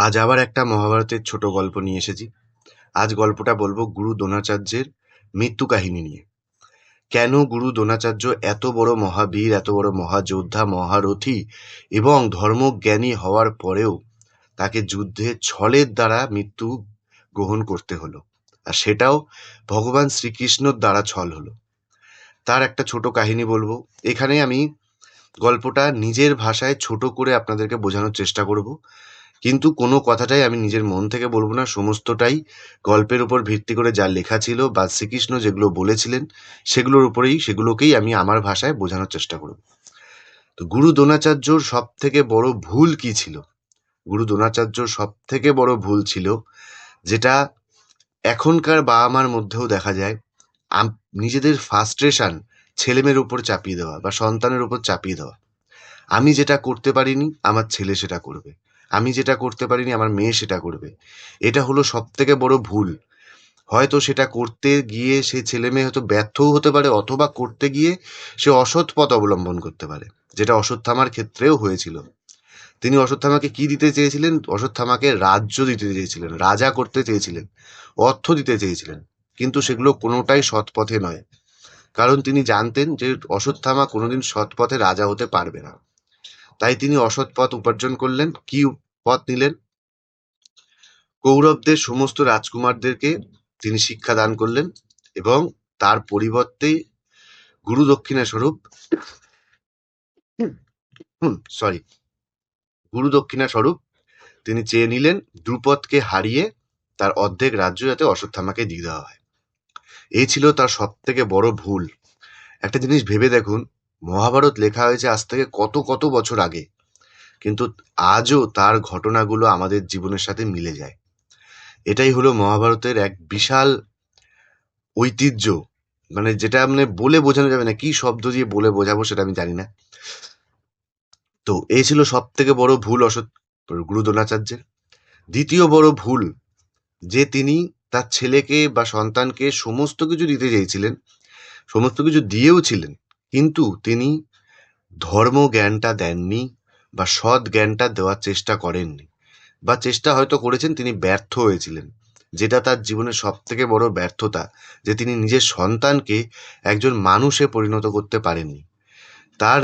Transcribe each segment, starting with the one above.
আজ আবার একটা মহাভারতের ছোট গল্প নিয়ে এসেছি। আজ গল্পটা বলব গুরু দ্রোণাচার্যের মৃত্যু কাহিনী নিয়ে। কেন গুরু দ্রোণাচার্য এত বড় মহাবীর, এত বড় মহাযোদ্ধা, মহারথী এবং ধর্মজ্ঞানী হওয়ার পরেও তাকে যুদ্ধে ছলের দ্বারা মৃত্যু গ্রহণ করতে হলো আর সেটাও ভগবান শ্রীকৃষ্ণর দ্বারা ছল হলো। তার একটা ছোট কাহিনী বলব। এখানে আমি গল্পটা নিজের ভাষায় ছোট করে আপনাদেরকে বোঝানোর চেষ্টা করব। কিন্তু কোনো কথাটাই আমি নিজের মন থেকে বলব না। সমস্তটাই গল্পের উপর ভিত্তি করে যা লেখা ছিল বা শ্রীকৃষ্ণ যেগুলো বলেছিলেন, সেগুলোর উপরেই, সেগুলোকেই আমি আমার ভাষায় বোঝানোর চেষ্টা করব। তো গুরু দ্রোণাচার্যর সব থেকে বড় ভুল কি ছিল? গুরু দ্রোণাচার্যর সব থেকে বড় ভুল ছিল যেটা এখনকার বাবা মার মধ্যেও দেখা যায় নিজেদের ফার্স্ট্রেশন ছেলেমেয়ের উপর চাপিয়ে দেওয়া বা সন্তানের উপর চাপিয়ে দেওয়া। আমি যেটা করতে পারিনি, আমার ছেলে সেটা করবে। আমি যেটা করতে পারিনি, আমার মেয়ে সেটা করবে। এটা হলো সব থেকে বড় ভুল। হয়তো সেটা করতে গিয়ে সে ছেলে মেয়ে হয়তো ব্যর্থও হতে পারে, অথবা করতে গিয়ে সে অসৎ পথ অবলম্বন করতে পারে, যেটা অশ্বত্থামার ক্ষেত্রেও হয়েছিল। তিনি অশ্বত্থামাকে কি দিতে চেয়েছিলেন? অশ্বত্থামাকে রাজ্য দিতে চেয়েছিলেন, রাজা করতে চেয়েছিলেন, অর্থ দিতে চেয়েছিলেন, কিন্তু সেগুলো কোনোটাই সৎ পথে নয়। কারণ তিনি জানতেন যে অশ্বত্থামা কোনোদিন সৎ পথে রাজা হতে পারবে না। তাই তিনি অসৎ পথ উপার্জন করলেন। কি পথ নিলেন? কৌরবদের সমস্ত রাজকুমারদেরকে তিনি শিক্ষা দান করলেন এবং তার পরিবর্তে গুরু দক্ষিণা স্বরূপ সরি গুরু দক্ষিণা স্বরূপ তিনি চেয়ে নিলেন দ্রুপদকে হারিয়ে তার অর্ধেক রাজ্য যাতে অশ্বত্থামাকে দিয়ে দেওয়া হয়। এই ছিল তার সব থেকে বড় ভুল। একটা জিনিস ভেবে দেখুন মহাভারত লেখা হয়েছে আজ থেকে কত কত বছর আগে। কিন্তু আজও তার ঘটনাগুলো আমাদের জীবনের সাথে মিলে যায়। এটাই হলো মহাভারতের এক বিশাল ঐতিহ্য। মানে যেটা মানে বলে বোঝানো যাবে না, কি শব্দ দিয়ে বলে বোঝাবো সেটা আমি জানি না। তো এই ছিল সব থেকে বড় ভুল অসৎ গুরু দ্রোণাচার্যের দ্বিতীয় বড় ভুল, যে তিনি তার ছেলেকে বা সন্তানকে সমস্ত কিছু দিতে চেয়েছিলেন, সমস্ত কিছু দিয়েও ছিলেন। কিন্তু তিনি ধর্ম জ্ঞানটা দেননি বা সৎ জ্ঞানটা দেওয়ার চেষ্টা করেননি বা চেষ্টা হয়তো করেছেন, তিনি ব্যর্থ হয়েছিলেন। যেটা তার জীবনের সব থেকে বড় ব্যর্থতা, যে তিনি নিজের সন্তানকে একজন মানুষে পরিণত করতে পারেননি। তার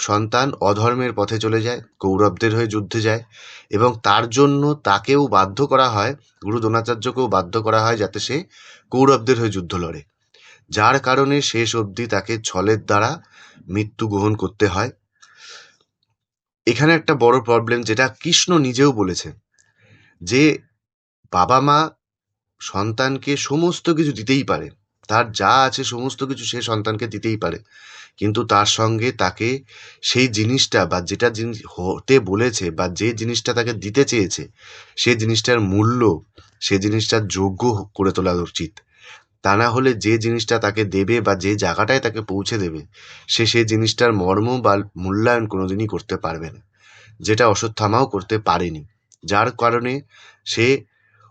সন্তান অধর্মের পথে চলে যায়, কৌরবদের হয়ে যুদ্ধে যায় এবং তার জন্য তাকেও বাধ্য করা হয়, গুরু দ্রোণাচার্যকেও বাধ্য করা হয় যাতে সে কৌরবদের হয়ে যুদ্ধ লড়ে। যার কারণে শেষ অবধি তাকে ছলের দ্বারা মৃত্যু গ্রহণ করতে হয়। এখানে একটা বড় প্রবলেম যেটা কৃষ্ণ নিজেও বলেছেন, যে বাবা মা সন্তানকে সমস্ত কিছু দিতেই পারে। তার যা আছে সমস্ত কিছু সে সন্তানকে দিতেই পারে। কিন্তু তার সঙ্গে তাকে সেই জিনিসটা বা যেটা জিনিস হতে বলেছে বা যে জিনিসটা তাকে দিতে চেয়েছে, সে জিনিসটার মূল্য, সে জিনিসটার যোগ্য করে তোলা উচিত। তা না হলে যে জিনিসটা তাকে দেবে বা যে জায়গাটায় তাকে পৌঁছে দেবে, সে সেই জিনিসটার মর্ম বা মূল্যায়ন কোনোদিনই করতে পারবে না, যেটা অশ্বত্থামাও করতে পারেনি। যার কারণে সে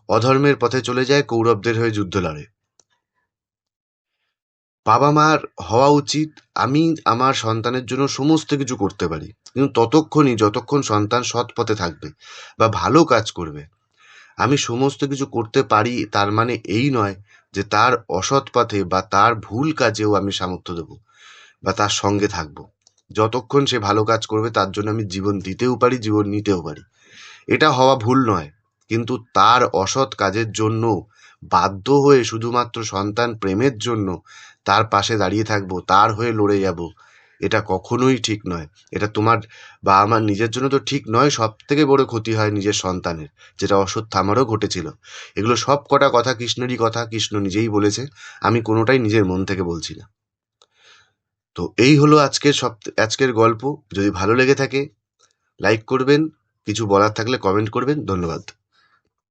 অধর্মের পথে চলে যায়, কৌরবদের হয়ে যুদ্ধ লড়ে। বাবা মার হওয়া উচিত, আমি আমার সন্তানের জন্য সমস্ত কিছু করতে পারি, কিন্তু ততক্ষণই, যতক্ষণ সন্তান সৎ পথে থাকবে বা ভালো কাজ করবে, আমি সমস্ত কিছু করতে পারি, তার মানে এই নয় যে তার অসৎ পথে বা তার ভুল কাজেও আমি সামর্থ্য দেবো বা তার সঙ্গে থাকব। যতক্ষণ সে ভালো কাজ করবে, তার জন্য আমি জীবন দিতেও পারি, জীবন নিতেও পারি। এটা হওয়া ভুল নয়, কিন্তু তার অসৎ কাজের জন্য বাধ্য হয়ে শুধুমাত্র সন্তান প্রেমের জন্য তার পাশে দাঁড়িয়ে থাকব, তার হয়ে লড়ে যাব এটা কখনোই ঠিক নয়। এটা তোমার বা আমার নিজের জন্য তো ঠিক নয় সব থেকে বড় ক্ষতি হয় নিজের সন্তানের, যেটা অশ্বত্থামারও ঘটেছিল। এগুলো সব কটা কথা কৃষ্ণেরই কথা, কৃষ্ণ নিজেই বলেছে, আমি কোনোটাই নিজের মন থেকে বলছি না। তো এই হলো আজকের সব, আজকের গল্প। যদি ভালো লেগে থাকে লাইক করবেন, কিছু বলার থাকলে কমেন্ট করবেন। ধন্যবাদ।